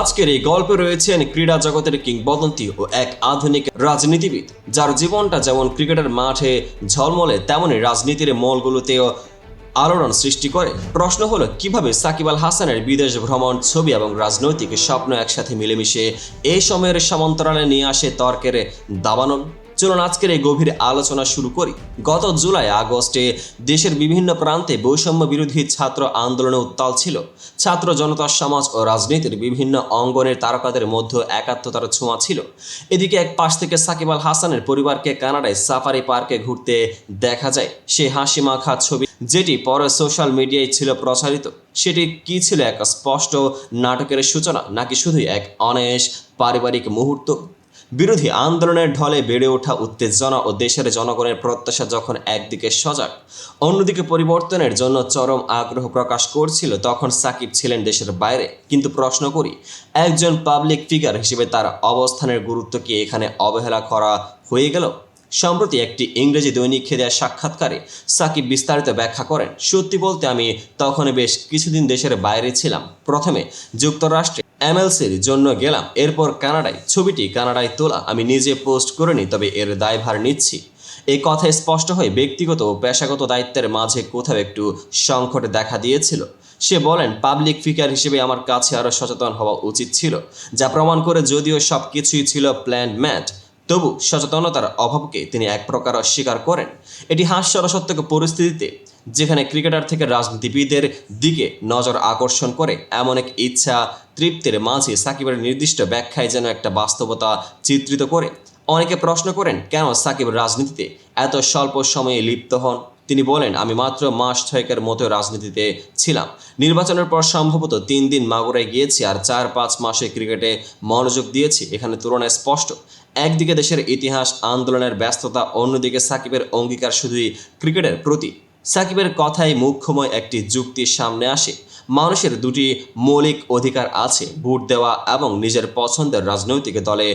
আজকের এই গল্পে রয়েছেন ক্রীড়া জগতের কিংবদন্তি ও এক আধুনিক রাজনীতিবিদ, যার জীবনটা যেমন ক্রিকেটের মাঠে ঝলমলে তেমনই রাজনীতির মলগুলোতেও আলোড়ন সৃষ্টি করে। প্রশ্ন হলো, কীভাবে সাকিব আল হাসানের বিদেশ ভ্রমণ, ছবি এবং রাজনৈতিক স্বপ্ন একসাথে মিলেমিশে এই সময়ের সমান্তরালে নিয়ে আসে তর্কের দাবানল? চলুন আজকের এই গভীর আলোচনা শুরু করি। গত জুলাই, আগস্টে দেশের বিভিন্ন প্রান্তে বৈষম্য বিরোধী ছাত্র আন্দোলনে উত্তাল ছিল। ছাত্র জনতা, সমাজ ও রাজনীতির বিভিন্ন অঙ্গনের তারকাদের মধ্যে একাত্মতার ছোঁয়া ছিল। এদিকে এক পাশ থেকে সাকিব আল হাসানের পরিবারকে কানাডায় সাফারি পার্কে ঘুরতে দেখা যায়। সে হাসি মাখা ছবি যেটি পরে সোশ্যাল মিডিয়ায় ছিল প্রচারিত, সেটি কি ছিল এক স্পষ্ট নাটকের সূচনা, নাকি শুধুই এক অনেশ পারিবারিক মুহূর্ত? বিরোধী আন্দোলনের ঢলে বেড়ে ওঠা উত্তেজনা ও দেশের জনগণের প্রত্যাশা যখন একদিকে সজাগ, অন্যদিকে পরিবর্তনের জন্য চরম আগ্রহ প্রকাশ করছিল তখন সাকিব ছিলেন দেশের বাইরে। কিন্তু প্রশ্ন করি, একজন পাবলিক ফিগার হিসেবে তার অবস্থানের গুরুত্ব কি এখানে অবহেলা করা হয়ে গেল? সম্প্রতি একটি ইংরেজি দৈনিককে দেওয়া সাক্ষাৎকারে সাকিব বিস্তারিত ব্যাখ্যা করেন, সত্যি বলতে আমি তখন বেশ কিছুদিন দেশের বাইরে ছিলাম। প্রথমে যুক্তরাষ্ট্রে এমএলসির জন্য গেলাম। এরপর কানাডায়, ছবিটি কানাডায় তোলা। আমি নিজে পোস্ট করিনি তবে এর দায়ভার নিচ্ছি। এই কথা স্পষ্ট হয়ে ব্যক্তিগত ও পেশাগত দায়িত্বের মাঝে কোথাও একটু সংকট দেখা দিয়েছিল। সে বলেন, পাবলিক ফিগার হিসেবে আমার কাছে আরও সচেতন হওয়া উচিত ছিল, যা প্রমাণ করে যদিও সব কিছুই ছিল প্ল্যান ম্যাট তবু সচেতনতার অভাবকে তিনি এক প্রকার অস্বীকার করেন। এটি হাস্যরসত্বক পরিস্থিতিতে যেখানে ক্রিকেটার থেকে রাজনীতিবিদের দিকে নজর আকর্ষণ করে এমন এক ইচ্ছা তৃপ্তির মাঝে সাকিবের নির্দিষ্ট ব্যাখ্যায় যেন একটা বাস্তবতা চিত্রিত করে। অনেকে প্রশ্ন করেন, কেন সাকিব রাজনীতিতে এত স্বল্প সময়ে লিপ্ত হন? তিনি বলেন, আমি মাত্র মাস ছয়েকের মতো রাজনীতিতে ছিলাম। নির্বাচনের পর সম্ভবত তিন দিন মাগুরায় গিয়েছি আর চার পাঁচ মাসে ক্রিকেটে মনোযোগ দিয়েছি। এখানে তুলনায় স্পষ্ট। একদিকে দেশের ইতিহাস, আন্দোলনের ব্যস্ততা, অন্যদিকে সাকিবের অঙ্গীকার শুধুই ক্রিকেটের প্রতি। সাকিবের কথায় মুখ্যময় একটি যুক্তির সামনে আসে। মানুষের দুটি মৌলিক অধিকার আছে, ভোট দেওয়া এবং নিজের পছন্দের রাজনৈতিক দলে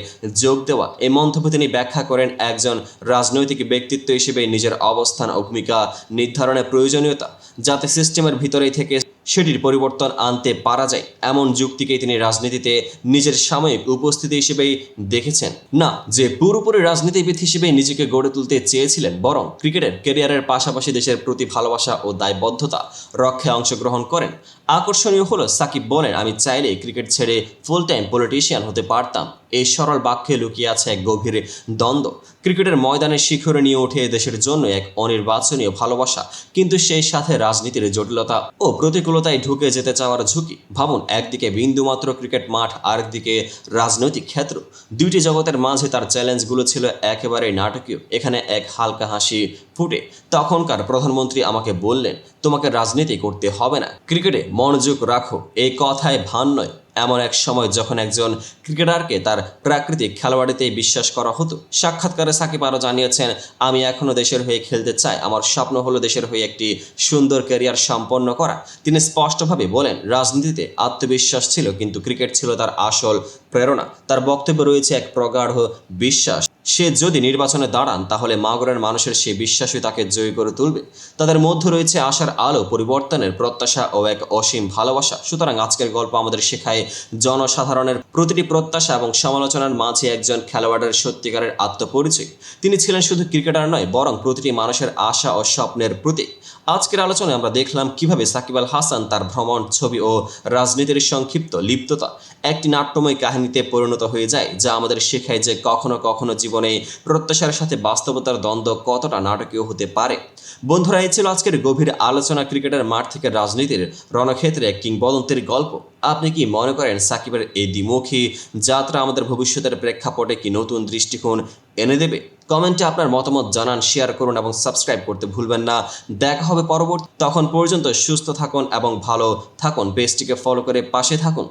যোগ দেওয়া। এই মন্তব্য তিনি ব্যাখ্যা করেন একজন রাজনৈতিক ব্যক্তিত্ব হিসেবে নিজের অবস্থান ও ভূমিকা নির্ধারণের প্রয়োজনীয়তা, যাতে সিস্টেমের ভিতরেই থেকে সেটির পরিবর্তন আনতে পারা যায়। এমন যুক্তিকেই তিনি রাজনীতিতে নিজের সাময়িক উপস্থিতি হিসেবেই দেখেছেন। না, যে পুরোপুরি রাজনীতিবিদ হিসেবে নিজেকে গড়ে তুলতে চেয়েছিলেন, বরং ক্রিকেটের ক্যারিয়ারের পাশাপাশি দেশের প্রতি ভালোবাসা ও দায়বদ্ধতা রক্ষায় অংশগ্রহণ করেন। আকর্ষণীয় হলো সাকিব বলেন, আমি চাইলে ক্রিকেট ছেড়ে ফুল টাইম পলিটিশিয়ান হতে পারতাম। এই সরল বাক্যে লুকিয়ে আছে এক গভীর দ্বন্দ্ব। ক্রিকেটের ময়দানে শিখরে নিয়ে ওঠে দেশের জন্য এক অনির্বাচনীয় ভালোবাসা। কিন্তু সেই সাথে রাজনীতির জটিলতা ও প্রতিকূলতায় ঢুকে যেতে চাওয়ার ঝুঁকি। ভাবুন, একদিকে বিন্দুমাত্র ক্রিকেট মাঠ, আরেকদিকে রাজনৈতিক ক্ষেত্র। দুইটি জগতের মাঝে তার চ্যালেঞ্জগুলো ছিল একেবারেই নাটকীয়। এখানে এক হালকা হাসি ফুটে। তখনকার প্রধানমন্ত্রী আমাকে বললেন, তোমাকে রাজনীতি করতে হবে না। ক্রিকেটে মনোযোগ রাখো। এই কথায় ভান নয়। এমন এক সময় যখন একজন ক্রিকেটারকে তার প্রাকৃতিক খেলোয়াড়িতেই বিশ্বাস করা হতো। সাক্ষাৎকারে সাকিব আরও জানিয়েছেন, আমি এখনও দেশের হয়ে খেলতে চাই। আমার স্বপ্ন হলো দেশের হয়ে একটি সুন্দর ক্যারিয়ার সম্পন্ন করা। তিনি স্পষ্টভাবে বলেন, রাজনীতিতে আত্মবিশ্বাস ছিল, কিন্তু ক্রিকেট ছিল তার আসল প্রেরণা। তার বক্তব্যে রয়েছে এক প্রগাঢ় বিশ্বাস। সে যদি নির্বাচনে দাঁড়ান, তাহলে মাগুরের মানুষের সে বিশ্বাসই তাকে জয়ী করে তুলবে। তাদের মধ্যে রয়েছে আশার আলো, পরিবর্তনের প্রত্যাশা ও এক অসীম ভালোবাসা। সুতরাং আজকের গল্প আমাদের শেখায় জনসাধারণের প্রতিটি প্রত্যাশা এবং সমালোচনার মাঝে একজন খেলোয়াড়ের সত্যিকারের আত্মপরিচয়। তিনি ছিলেন শুধু ক্রিকেটার নয়, বরং প্রতিটি মানুষের আশা ও স্বপ্নের প্রতীক। আজকের আলোচনায় আমরা দেখলাম কীভাবে সাকিব আল হাসান তার ভ্রমণ ছবি ও রাজনীতির সংক্ষিপ্ত লিপ্ততা একটি নাট্যময় কাহিনীতে পরিণত হয়ে যায়, যা আমাদের শেখায় যে কখনো কখনো জীবনে প্রত্যাশার সাথে বাস্তবতার দ্বন্দ্ব কতটা নাটকীয় হতে পারে। বন্ধুরা, এই ছিল আজকের গভীর আলোচনা ক্রিকেটের মাঠ থেকে রাজনীতির রণক্ষেত্রে কিংবদন্তির গল্প। আপনি কি মনে করেন সাকিবের এই দ্বিমুখী যাত্রা আমাদের ভবিষ্যতের প্রেক্ষাপটে কি নতুন দৃষ্টিকোণ এনে দেবে? কমেন্টে আপনার মতামত জানান শেয়ার করুন এবং সাবস্ক্রাইব করতে ভুলবেন না। দেখা হবে পরবর্তী তখন পর্যন্ত সুস্থ থাকুন এবং ভালো থাকুন। পেজটিকে ফলো করে পাশে থাকুন।